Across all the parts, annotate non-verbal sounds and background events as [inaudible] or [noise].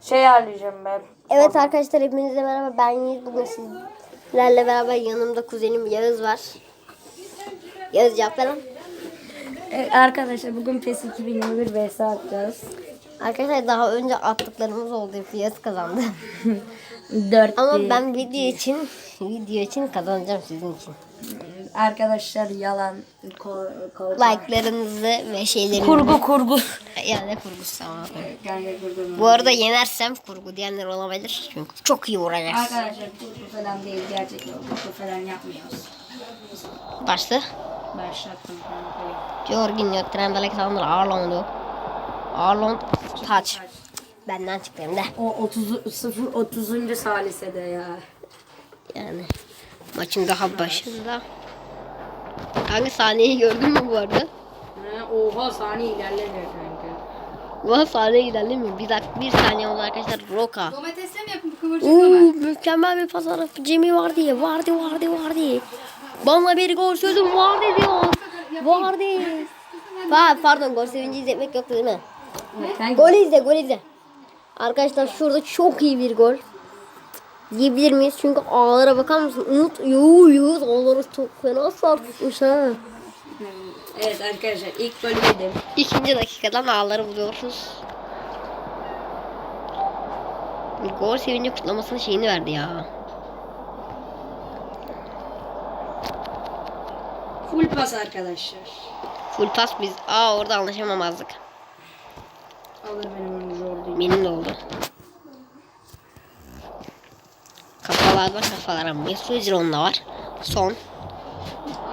şey ayarlayacağım ben. Evet arkadaşlar hepinize merhaba ben Yiğit. Bugün sizlerle beraber yanımda kuzenim Yağız var. Yağız cevap ver. Evet, arkadaşlar bugün PES 2021 vs atacağız. Arkadaşlar daha önce attıklarımız oldu. Yağız kazandı. [laughs] 4 Ama ben video için video için kazanacağım sizin için. Arkadaşlar yalan. Like'larınızı ve şeylerinizi. kurgu kurgu. Ya ne kurgusu ama. Kanka kurgu. Bu arada yenersem kurgu diyenler olabilir. Çünkü çok iyi vuracağız. Arkadaşlar kurgu falan değil gerçek kurgu falan yapmıyoruz. Başla. Başlattım kanka. Jorginho, Trent Alexander Arnold. Arnold taç. Benden çıktı hem de. O 30 0 30. salisede ya. Yani maçın daha başında. Kanka sahneyi gördün mü bu arada? Ha, oha saniye ilerledi kanka. Sahneyi gidelim mi? Bir dakika bir saniye oldu arkadaşlar. Roka. Domatesle mi yapın kıvırcık Oo, mı? mükemmel bir fotoğraf. Jimmy var diye. Vardı vardı vardı. Bana bir gol sözüm vardı diyor. Vardı. Ha, pardon gol sevinci izletmek yoktu değil mi? Kanka Gol izle gol izle. Arkadaşlar şurada çok iyi bir gol. Diyebilir miyiz? Çünkü ağlara bakar mısın? Umut yuh yuh ağları çok fena sarkmış ha. Evet arkadaşlar ilk yedim. İkinci dakikadan ağları buluyoruz. Gol sevinci kutlamasının şeyini verdi ya. Full pas arkadaşlar. Full pas biz. Aa orada anlaşamamazdık. Alır benim onu Jordi. Benim de oldu. Kafalardan kafalara Mesut Özil var. Son.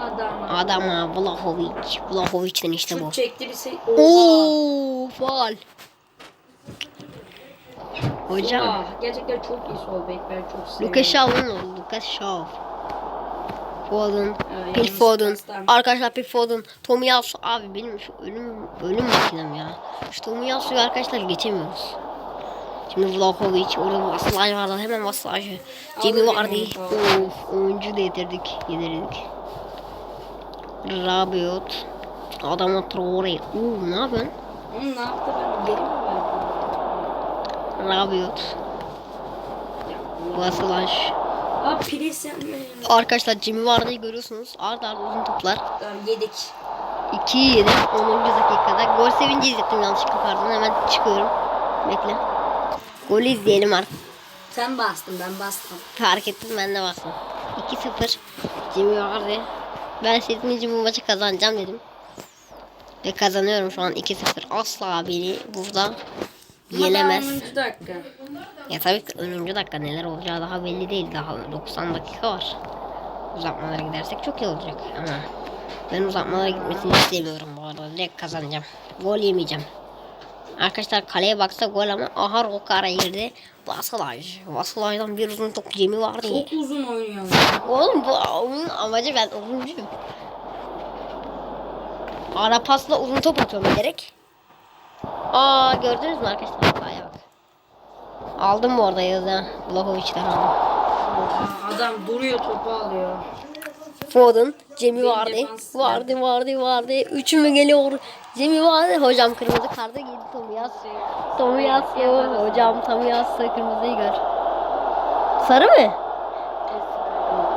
Adam. Adama Vlahovic. Vlahovic'den işte bu. Şut çektirirse. Oha. Oo, faal. Hocam. Oha, Gerçekten çok iyi sol bek. Ben çok seviyorum. Lucas Shaw'un oldu. Lucas Shaw. Foden. Evet, Phil Foden. Arkadaşlar Phil Foden. Tomiyasu. Abi benim şu ölüm ölüm makinem ya. Şu Tomiyasu'yu arkadaşlar geçemiyoruz. Şimdi Vlahovic. Orada Vaslaj vardı. Hemen Vaslaj'ı. Cemil Alır vardı. Of. Oyuncu da yedirdik. Yedirdik. Rabiot. Adama Traore. Oo ne yapıyorsun? Oğlum ne yaptı ben? Rabiot. Yapmayın. Arkadaşlar Jimmy Vardy'yi görüyorsunuz. Arda arda uzun toplar. Yedik. 2 7 10. dakikada. Gol sevinci izlettim yanlışlıkla pardon. Hemen çıkıyorum. Bekle. Golü izleyelim artık. Sen bastın ben bastım. Fark ettim ben de bastım. 2-0. Jimmy Vardy. Ben sizin bu maçı kazanacağım dedim. Ve kazanıyorum şu an 2-0. Asla beni burada yenemez. 10. dakika. Ya tabii ki 10. dakika neler olacağı daha belli değil. Daha 90 dakika var. Uzatmalara gidersek çok iyi olacak ama ben uzatmalara gitmesini istemiyorum bu arada. Direkt kazanacağım. Gol yemeyeceğim. Arkadaşlar kaleye baksa gol ama aha Rokara girdi. Vasalaj. Vasalaj'dan bir uzun top Cem'i vardı. Çok uzun oynuyor. Oğlum bu onun amacı ben uzuncuyum. Ara pasla uzun top atıyorum direkt. Aa gördünüz mü arkadaşlar? Hataya bak. Aldım bu arada yazı. Vlahovic'den aldım. Adam duruyor topu alıyor. Foden, vardı. defans Vardı vardı vardı. Üçü mü geliyor? Cemil vardı. Hocam kırmızı kartı giydi Tomiyasu. Tomiyasu. Hocam Tomiyasu kırmızıyı gör. Sarı mı?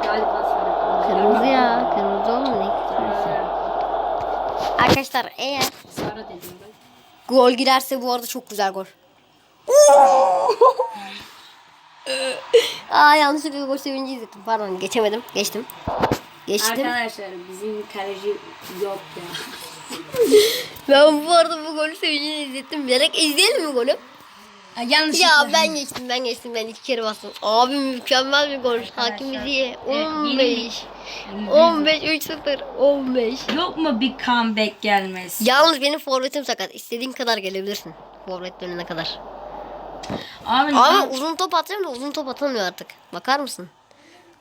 Galiba sarı. Kırmızı ya. Kırmızı oğlum ne? Arkadaşlar eğer Sarı dedim ben. Gol girerse bu arada çok güzel gol. [laughs] Aa yanlışlıkla gol sevinci izledim. Pardon geçemedim. Geçtim. Geçtim. Arkadaşlar bizim kaleci yok ya. [laughs] Ben bu arada bu golü sevincini izlettim. Bilerek izleyelim mi golü? Yanlış. Ya ben geçtim ben geçtim ben iki kere bastım. Abi mükemmel bir gol. Hakim bizi 15. 15 3-0 15. Yok mu bir comeback gelmesi? Yalnız benim forvetim sakat. İstediğin kadar gelebilirsin. Forvet dönene kadar. Abi, Ama uzun top atacağım da uzun top atamıyor artık. Bakar mısın?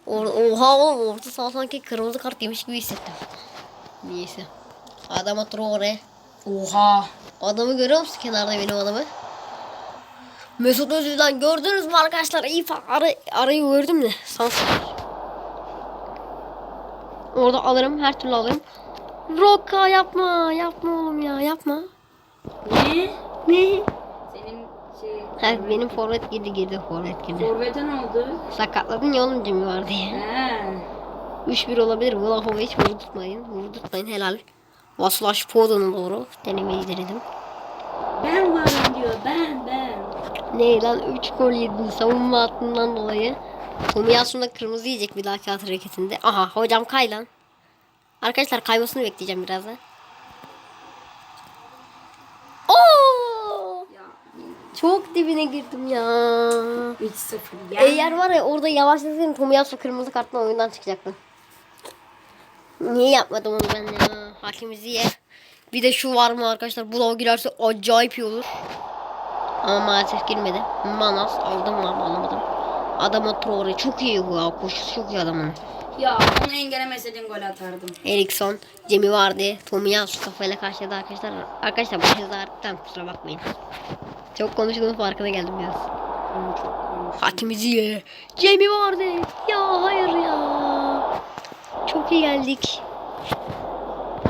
Or- Oha oğlum orta saha sanki kırmızı kart yemiş gibi hissettim. Neyse. Adama Traore. Oha. Adamı görüyor musun kenarda benim adamı? Mesut Özil'den gördünüz mü arkadaşlar? İyi fa- ara, arayı gördüm de. Sans. Orada alırım. Her türlü alırım. Roka yapma. Yapma oğlum ya. Yapma. Ne? Ne? Şey, Ha, benim forvet girdi girdi forvet girdi. Forvet'e ne oldu? Sakatladın ya oğlum Cemil var diye. He. 3-1 olabilir. Vlahovic vurdu tutmayın. Vurdu tutmayın helal. Vaslaş Foden'a doğru denemeyi denedim. Ben varım diyor. Ben ben. Ne lan 3 gol yedin savunma hattından dolayı. Tomiyasun'da kırmızı yiyecek bir dahaki at hareketinde. Aha hocam kay lan. Arkadaşlar kaymasını bekleyeceğim birazdan. Oo! Ya Çok dibine girdim ya. 3-0. Ya. Eğer var ya orada yavaşlasaydım Tomiyasu kırmızı kartla oyundan çıkacaktı. Niye yapmadım onu ben ya? Hakimizi ye. Bir de şu var mı arkadaşlar? Bu da girerse acayip iyi olur. Ama maalesef girmedi. Manas aldım mı alamadım. Adama Traore çok iyi ya. Koşusu çok iyi adamın. Ya onu engellemeseydin gol atardım. Eriksson, Cemi vardı. Tomiyasu kafayla karşıladı arkadaşlar. Arkadaşlar başınızda ağrıttan kusura bakmayın. Çok konuştuğumun farkına geldim biraz. Hakimizi ye. Cemi vardı. Ya hayır ya. Çok iyi geldik.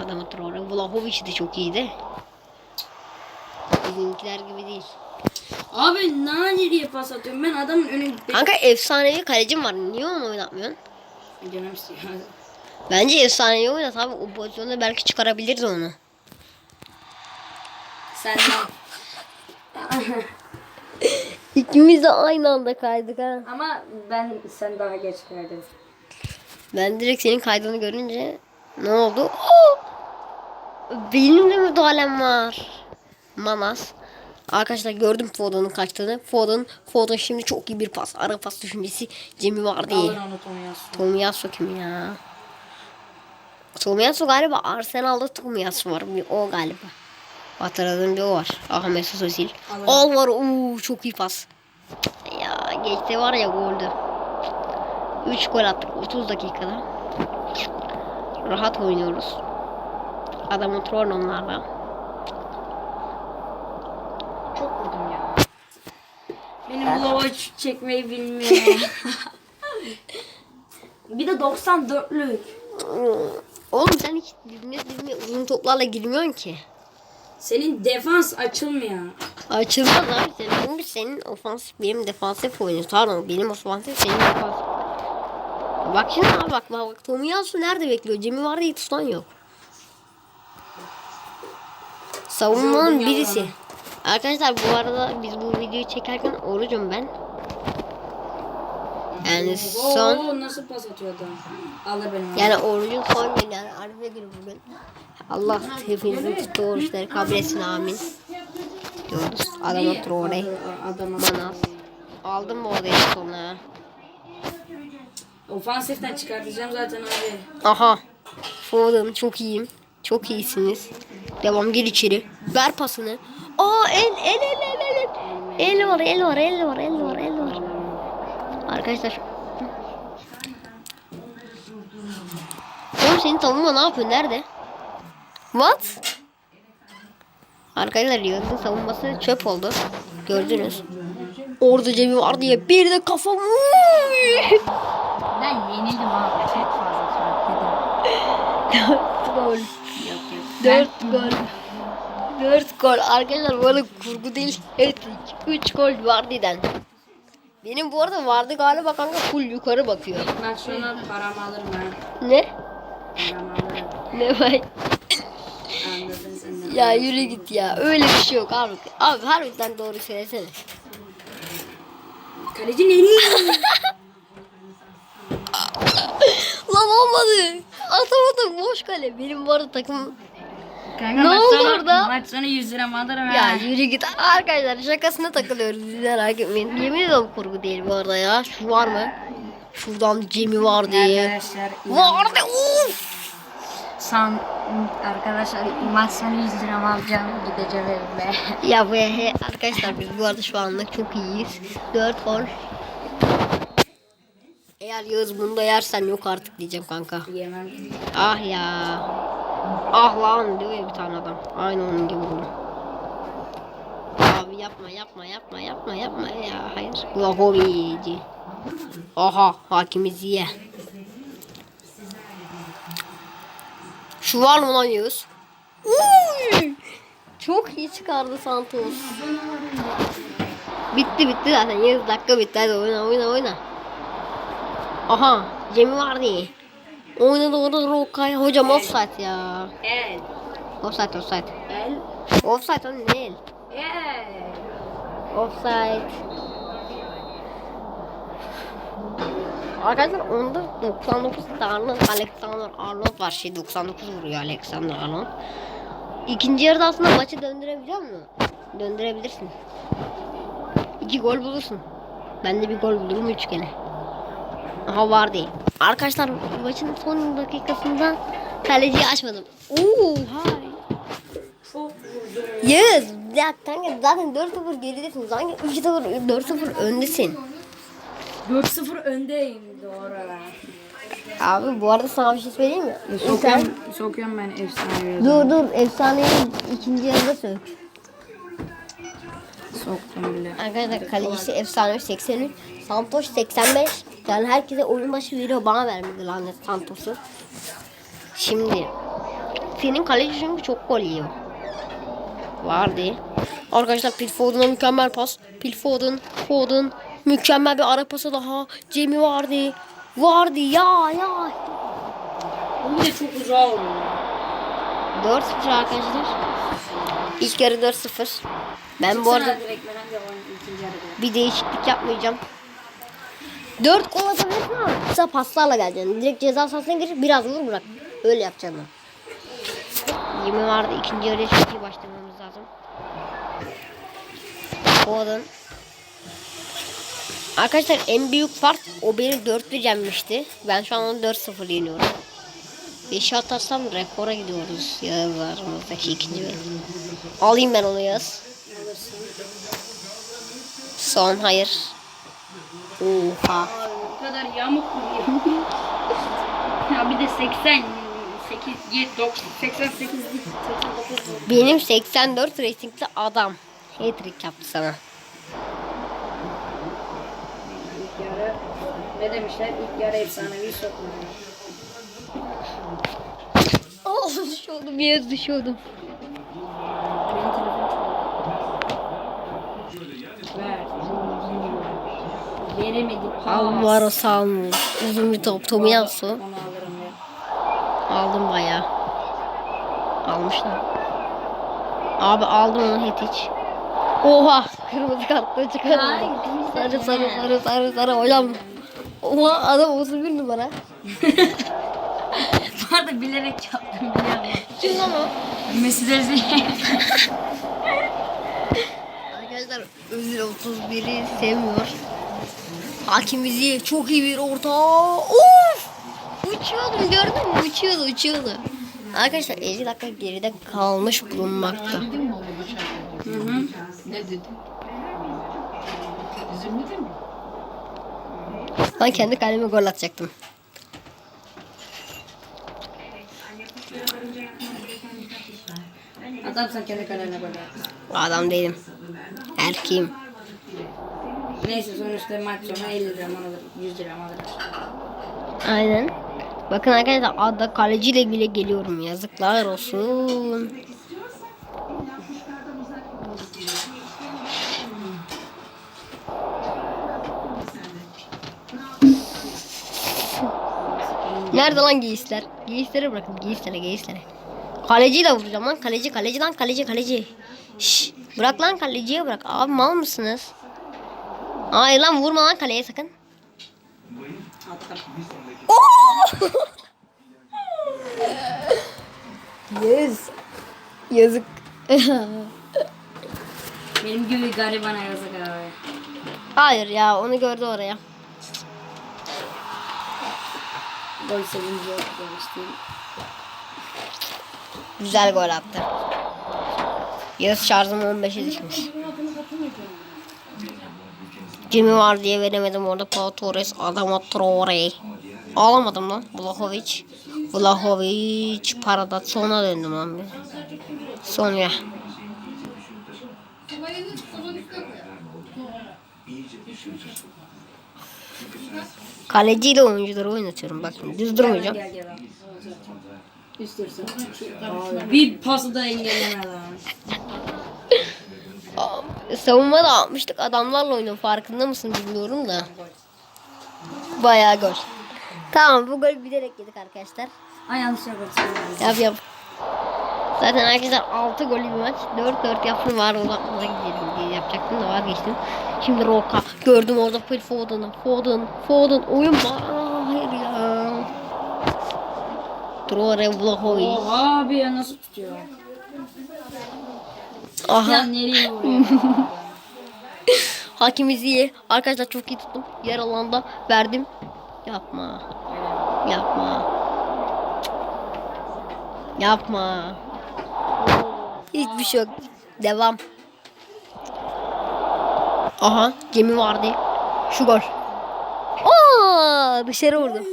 Adamı Traore. Vlahovic de çok iyiydi. Bizimkiler gibi değil. Abi nereye pas atıyorum? Ben adamın önüne Kanka efsanevi kalecim var. Niye onu oynatmıyorsun? Canım. Bence efsanevi oynat abi. O pozisyonda belki çıkarabiliriz onu. Senden. [laughs] İkimiz de aynı anda kaydık ha. Ama ben sen daha geç geldin. Ben direkt senin kaydını görünce ne oldu? Oo! Benim de müdahalem var. Manas. Arkadaşlar gördüm Foden'ın kaçtığını. Foden, Foden şimdi çok iyi bir pas. Ara pas düşüncesi. Cemi var diye. Tomiyasu. Tomiyasu kim ya? Tomiyasu galiba Arsenal'da Tomiyasu var. O galiba. Hatırladığım bir o var. Aha Mesut Özil. Al var. Oo, çok iyi pas. Ya geçti var ya goldü. 3 gol attık 30 dakikada. Rahat oynuyoruz. Adamın troll onlarla. Çok vurdum ya. Benim bu şut çekmeyi bilmiyor. [laughs] bir de 94'lük. Oğlum sen hiç dibine dibine uzun toplarla girmiyorsun ki. Senin defans açılmıyor. Açılmaz abi senin. Çünkü senin ofansif benim defansif oynuyorsun. Pardon benim ofansif senin defansif. Bak şimdi abi bak bak, bak Tomiyasu nerede bekliyor? Cemi var diye tutan yok. Savunmanın birisi. Arkadaşlar bu arada biz bu videoyu çekerken orucum ben. Yani son Oo, nasıl pas atıyor adam? Allah benim. yani orucun son günü yani Arife günü bugün. Allah hepinizin tuttuğu oruçları kabul etsin amin. Diyoruz. Adama. Adama. Manas. Aldım bu odayı sonra. Ofansiften çıkartacağım zaten abi. Aha. Foden çok iyiyim. Çok iyisiniz. Devam gir içeri. Ver pasını. Aa el el el el el. El var el var el var el var. Arkadaşlar. Oğlum senin savunma ne yapıyor? Nerede? What? Arkadaşlar Yıldız'ın savunması çöp oldu. Gördünüz. Orada cebi var diye bir de kafam. Ben yenildim abi. Çok fazla çarptım. [laughs] Gol. Yok yok. 4 gol. 4 gol. Arkadaşlar bu arada kurgu değil. Evet 3 gol Vardy'den. Benim bu arada vardı galiba kanka full yukarı bakıyor. Ben sonra paramı alırım ha. Ne? Alırım. Ne de. Ya yürü git ya. Öyle bir şey yok abi. Abi harbiden doğru söylesene. Kaleci nereye? [laughs] Lan olmadı. Atamadım boş kale. Benim bu arada takım Kanka, Ne maç oldu sonu- orada? Maç sonu 100 lira mı alırım Ya yürü git. Arkadaşlar şakasına takılıyoruz. Siz merak etmeyin. Yemin ediyorum kurgu değil bu arada ya. Şu var mı? Şuradan Cem'i var diye. Arkadaşlar Vardı. Uf. San arkadaşlar maç sonu 100 lira alacağım gideceğim evime. [laughs] Ya bu he, arkadaşlar biz bu arada şu anlık çok iyiyiz. 4 gol. Eğer Yağız bunu da yersen yok artık diyeceğim kanka. Yemem. Ah ya. Ah lan diyor bir tane adam. Aynı onun gibi oldu. Abi yapma yapma yapma yapma yapma ya. Hayır. Vlahovic. Aha hakimiz ye. Şu var mı lan Yağız? Çok iyi çıkardı Santos. Bitti bitti zaten 20 dakika bitti hadi oyna oyna oyna. Aha Cemil var diye. Oynadı orada Rokay. Hocam offside ya. El. Offside offside. El. Offside oğlum ne el? El. Offside. Arkadaşlar onda 99 tane Alexander Arnold var. Şey 99 vuruyor Alexander Arnold. İkinci yarıda aslında maçı döndürebiliyor musun? Döndürebilirsin. İki gol bulursun. Ben de bir gol bulurum üç gene. Aha var değil. Arkadaşlar maçın son dakikasında kaleciyi açmadım. Oo hay. Çok vurdum. Yes. Ya kanka zaten 4-0 geridesin. Zaten 3-0 4-0 öndesin. 4-0 öndeyim doğru. Abi bu arada sana bir şey söyleyeyim mi? Sen, Sokuyorum, sokuyorum ben efsane dur dur efsaneyi ikinci yarıda sök. Soktum bile. Arkadaşlar kalecisi efsane 83. Santos 85. Yani herkese oyun başı veriyor. Bana vermedi lanet Santos'u. Şimdi senin kaleci çünkü çok gol yiyor. Vardı. Arkadaşlar Phil Foden'a mükemmel pas. Phil Foden, Foden mükemmel bir ara pası daha. Jamie vardı. Vardı ya ya. Bu de çok uzağa oluyor. 4-0 arkadaşlar. İlk yarı 4-0. Ben bu arada bir değişiklik yapmayacağım. 4 gol atabilirsin ama kısa paslarla geleceksin. Direkt ceza sahasına girip biraz vur bırak. Öyle yapacağım ben. 20 vardı. ikinci yarıya çok iyi başlamamız lazım. Foden. Arkadaşlar en büyük fark o beni 4'lü yenmişti. Ben şu an onu 4-0 yeniyorum. 5'e atarsam rekora gidiyoruz Yağızlarımızdaki ikinci bölüm. Alayım ben onu Yağız. Son hayır. Oha. Abi bu kadar yamuk mu ya [laughs] bir de 80 8 7 90 88 değil 89 Benim 84 reytingli adam. Hat-trick yaptı sana. ilk yarı ne demişler ilk yarı efsanevi sokma. Oh düşüyordum bir düşüyordum. Benim telefon çalıyor. Ver. Veremedi. Allah sağ Uzun bir top Tomiyasu. Onu alırım ya. Aldım bayağı. Almışlar. Abi aldım onu Hetiç. Oha kırmızı kartla çıkardım. Ay, Sarı sarı sarı sarı sarı hocam. Oha adam 31 numara. [laughs] [laughs] Bu arada bilerek yaptım musun? Kim lan o? Mesut [laughs] Özil. Arkadaşlar Özil 31'i sevmiyor. Hakim bizi çok iyi bir orta. Of! Uçuyordum gördün mü? Uçuyordu uçuyordu. Arkadaşlar 50 dakika geride kalmış bulunmakta. Hı hı. Ben kendi kaleme gol atacaktım. Adam sen kendi kalene böyle. Adam değilim. Erkeğim. Neyse sonuçta maç sonu 50 lira alır, 100 lira alır? Aynen. Bakın arkadaşlar adda kaleciyle bile geliyorum. Yazıklar olsun. Nerede lan giysiler? Giysileri bırakın. Giysilere giysilere. Kaleciyi de vuracağım lan. Kaleci kaleci lan kaleci kaleci. Şş, bırak lan kaleciye bırak. Abi mal mısınız? Hayır lan vurma lan kaleye sakın. Yes. Yazık. [laughs] Benim gibi garibana yazık abi. Hayır ya onu gördü oraya. Gol sevinci yok. Güzel gol attı. Yaz şarjım 15'e düşmüş. Jimmy var diye veremedim orada Pau Torres Adama Traore. Alamadım lan Vlahovic. Vlahovic parada sona döndüm lan bir. Sonra. Kaleciyle oyuncuları oynatıyorum bak düz durmayacağım. Bir pası da engelleme lan. [laughs] savunma da atmıştık. Adamlarla oynuyor. Farkında mısın bilmiyorum da. Bayağı gol. Tamam bu golü bilerek yedik arkadaşlar. Ay yanlış. Yap yap. Zaten arkadaşlar 6 golü bir maç. 4-4 yaptım var uzatmaza gidelim diye yapacaktım da vazgeçtim. Şimdi Roka gördüm orada Phil Foden'ı. Foden, Foden oyun var. Hayır ya. Traore Vlahovic. Oha abi ya nasıl tutuyor? Ya Aha. nereye vuruyor? [laughs] Hakimiz iyi. Arkadaşlar çok iyi tuttum. Yer alanda verdim. Yapma. Yapma. Yapma. Hiçbir şey yok. Devam. Aha gemi vardı. Şu gol. Aa, dışarı vurdu.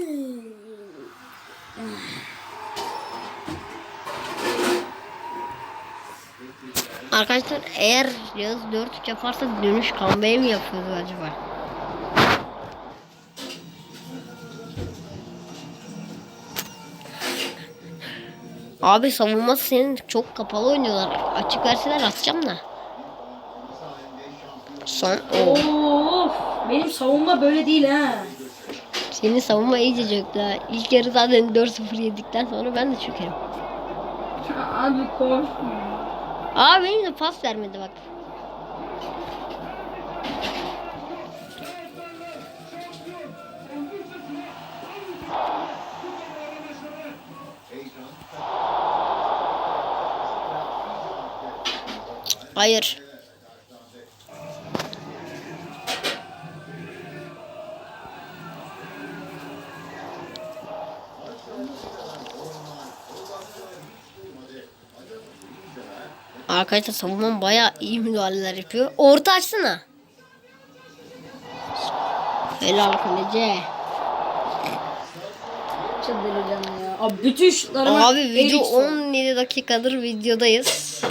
Arkadaşlar eğer Yağız 4-3 yaparsa dönüş comeback mi yapıyordu acaba? Abi savunması senin çok kapalı oynuyorlar. Açık verseler atacağım da. Son o. of benim savunma böyle değil ha. Senin savunma iyice çöktü. İlk yarı zaten 4-0 yedikten sonra ben de çökerim. Abi korkma. Aa benim de pas vermedi bak. Hayır. Arkadaşlar savunmam bayağı iyi müdahaleler yapıyor. Orta açsana. Helal kaleci. Çıldıracağım ya. Abi bütün şutlarıma Abi video Eriksson. 17 dakikadır videodayız.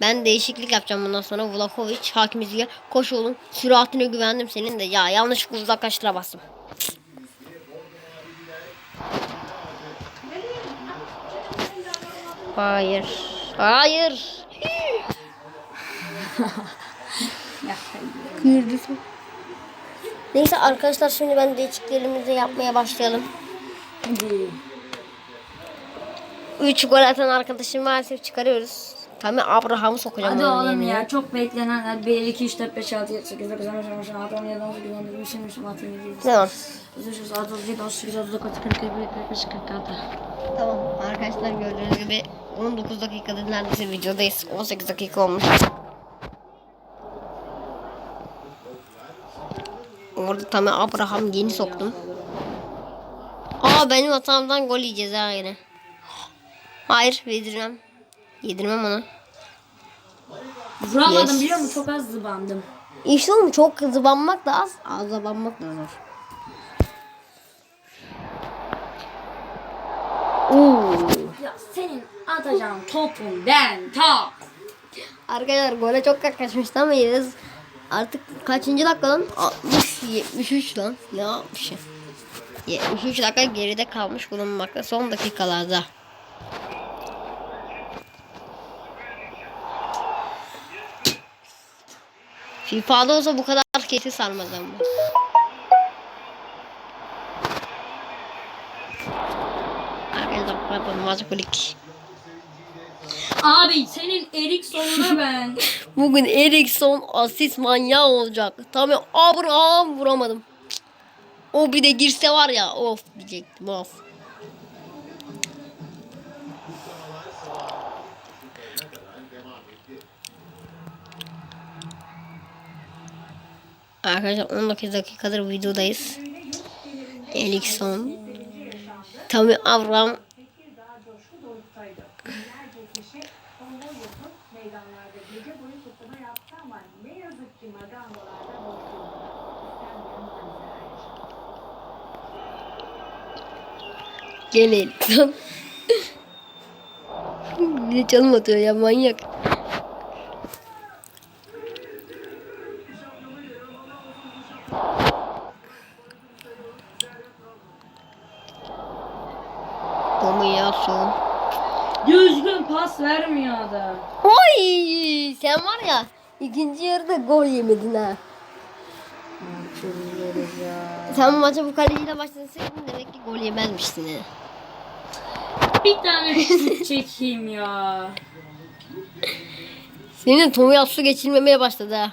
Ben değişiklik yapacağım bundan sonra. Vlahovic, Hakim İzge. Koş oğlum. Süratine güvendim senin de. Ya yanlışlıkla uzaklaştıra bastım. Hayır. Hayır. Kırdı. Neyse arkadaşlar şimdi ben değişikliklerimizi yapmaya başlayalım. Hadi. 3 gol atan arkadaşım maalesef çıkarıyoruz. Tabii Abraham'ı sokacağım. Hadi oğlum ya çok beklenen hadi 1 2 3 4 5 6 7 8 9 10 11 12 13 14 15 16 17 18 19 20 21 22 23 Tamam. 24 27 28 29 30 41 42 43 44 Tamam arkadaşlar gördüğünüz gibi 19 dakikadır neredeyse videodayız. 18 dakika olmuş. Orada tam Abraham yeni soktum. Aa benim hatamdan gol yiyeceğiz ha yine. Hayır yedirmem. Yedirmem onu. Vuramadım Yes. biliyor musun? Çok az zıbandım. İşte oğlum çok zıbanmak da az, az zıbanmak da zor. Oo. Ya senin atacağın topun ben tak. Arkadaşlar gole çok yaklaşmıştı ama Yağız artık kaçıncı dakika lan? 60, 73 lan. Ne yapmış? 73 dakika geride kalmış bulunmakta son dakikalarda. FIFA'da olsa bu kadar keyifli sarmaz ama. Arkadaşlar pardon maç kulik. Abi senin Eriksson'una [laughs] ben. Bugün Eriksson asist manyağı olacak. Tabii Abraham vuramadım. O bir de girse var ya of diyecektim of. Arkadaşlar 19 dakikadır videodayız. Eriksson. Tabii Abraham meydanlarda gece boyu kutlama yaptı ama ne yazık ki magandalarda bozuldu. İstenmeyen manzara. Gel Eriksson. ne çalım atıyor ya manyak. Tomiyasu. Düzgün pas vermiyor adam. Oy sen var ya İkinci yarıda gol yemedin ha. Sen maça bu kaleciyle başlasaydın demek ki gol yemezmişsin ha. Bir tane şut [laughs] çekeyim ya. Senin Tomiyasu geçilmemeye başladı ha.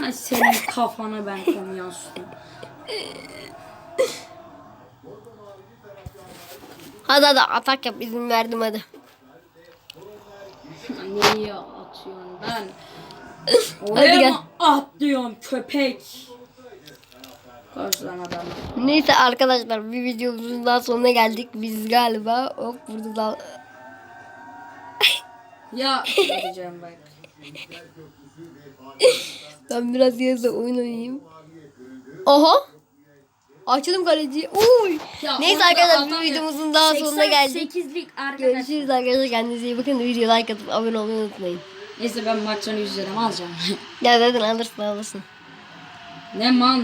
Ha senin kafana ben koyuyorsun. Hadi hadi atak yap izin verdim hadi. Nereye atıyorsun ben? [laughs] Oraya Hadi gel. mı atlıyorum köpek? Adam? Neyse arkadaşlar bir videomuzun daha sonuna geldik. Biz galiba hop burada da Ya [laughs] bak. ben biraz yazda oyun oynayayım. Oha. Açalım kaleci. Uy. Ya Neyse arkadaşlar bu videomuzun daha sonuna geldik. 88'lik arkadaş. Görüşürüz arkadaşlar. Kendinize iyi bakın. Video like atıp abone olmayı unutmayın. Neyse ben maçlarını 100 lira alacağım. Ya zaten alırsın alırsın. ne mal